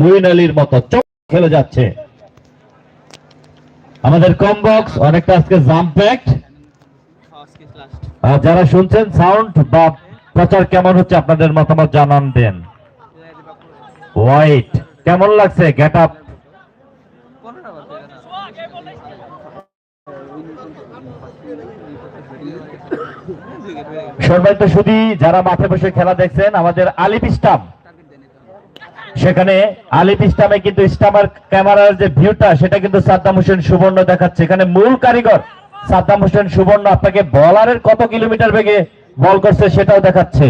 মুইন আলীর মতো চোখ খেলে যাচ্ছে। আমাদের কম বক্স, অনেকটা আজকে জাম যারা শুনছেন সাউন্ড বা প্রচার কেমন হচ্ছে আপনাদের মতামত জানান দেন। হোয়াইট কেমন লাগছে? গেট আপ সম্মানিত শুধু যারা মাঠে বসে খেলা দেখছেন, আমাদের আলিপ স্টাম সেখানে আলিপ ইস্টামে কিন্তু ইস্টামার ক্যামেরার যে ভিউটা, সেটা কিন্তু সাদ্দাম হোসেন সুবর্ণ দেখাচ্ছে। এখানে মূল কারিগর সাদ্দাম হোসেন সুবর্ণ আপনাকে বলারের কত কিলোমিটার বেগে বল করছে সেটাও দেখাচ্ছে।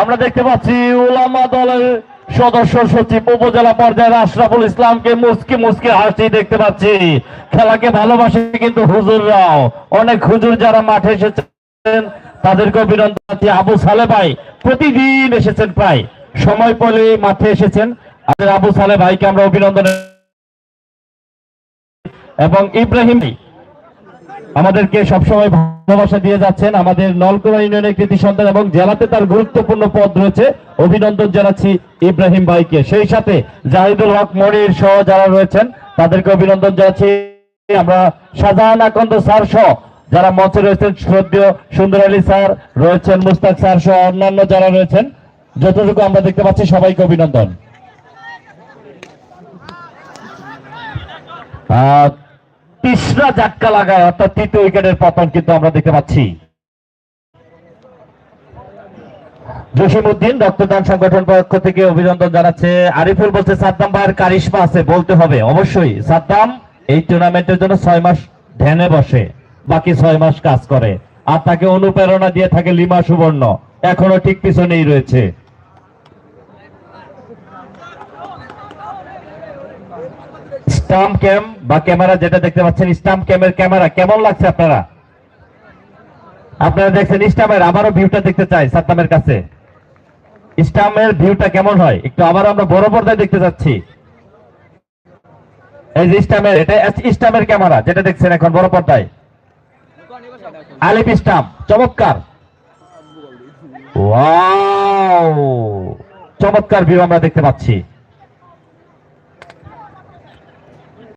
আমরা দেখতে পাচ্ছি উলামা দলের সদস্য সচিব, উপজেলা পর্যায়ের আশরাফুল ইসলামকে মুসকি মুসকি হাসি দেখতে পাচ্ছি। খেলাকে ভালোবাসে কিন্তু হুজুররাও। অনেক হুজুর যারা মাঠে এসেছেন, তাদেরকে অভিনন্দন আবু সালে ভাই, প্রতিদিন এসেছেন প্রায়। সময় পেলে মাঠে এসেছেন। আমাদের আবু সালে ভাইকে আমরা অভিনন্দন। এবং ইব্রাহিম আমাদেরকে সবসময় ভালোবাসা দিয়ে যাচ্ছেন। আমাদের নলকুমা ইউনিয়নের কৃতি সন্তান এবং জেলাতে তার গুরুত্বপূর্ণ পদ রয়েছে। অভিনন্দন জানাচ্ছি ইব্রাহিম ভাইকে। সেই সাথে জাহিদুল হক মনির সহ যারা রয়েছেন, তাদেরকে অভিনন্দন জানাচ্ছি। আমরা শাহজাহান আকন্দ স্যার সহ যারা মঞ্চে রয়েছেন, শ্রদ্ধেয় সুন্দর আলী স্যার রয়েছেন, মুস্তাক স্যার সহ অন্যান্য যারা রয়েছেন যতটুকু আমরা দেখতে পাচ্ছি, সবাইকে অভিনন্দন। তিসরা জাটকা লাগায়, অর্থাৎ তৃতীয় উইকেটের পতন কিন্তু আমরা দেখতে পাচ্ছি। জসিমউদ্দিন, রক্তদান সংগঠন পক্ষ থেকে অভিনন্দন জানাচ্ছে। আরিফুল বলছে, সাদ্দাম ভাইয়ের কারিশমা আছে, বলতে হবে। অবশ্যই, সাদ্দাম এই টুর্নামেন্টের জন্য ছয় মাস ধ্যানে বসে, বাকি ছয় মাস কাজ করে। আর তাকে অনুপ্রেরণা দিয়ে থাকে লিমা সুবর্ণ। এখনও ঠিক পিছনেই রয়েছে। স্টাম্প ক্যাম বা ক্যামেরা যেটা দেখতে পাচ্ছেন ক্যামের ক্যামেরা কেমন লাগছে আপনারা? আপনারা দেখছেন স্টামের আবারও ভিউটা দেখতে চাই কাছে। স্টামের ভিউটা কেমন হয়? একটু আবার আমরা বড় পর্দায় দেখতে যাচ্ছি। এই যে স্টামের এটা স্টামের ক্যামেরা যেটা দেখছেন এখন বড় পর্দায়। আলিপ স্টাম চমৎকার। ওয়াও চমৎকার ভিউ আমরা দেখতে পাচ্ছি।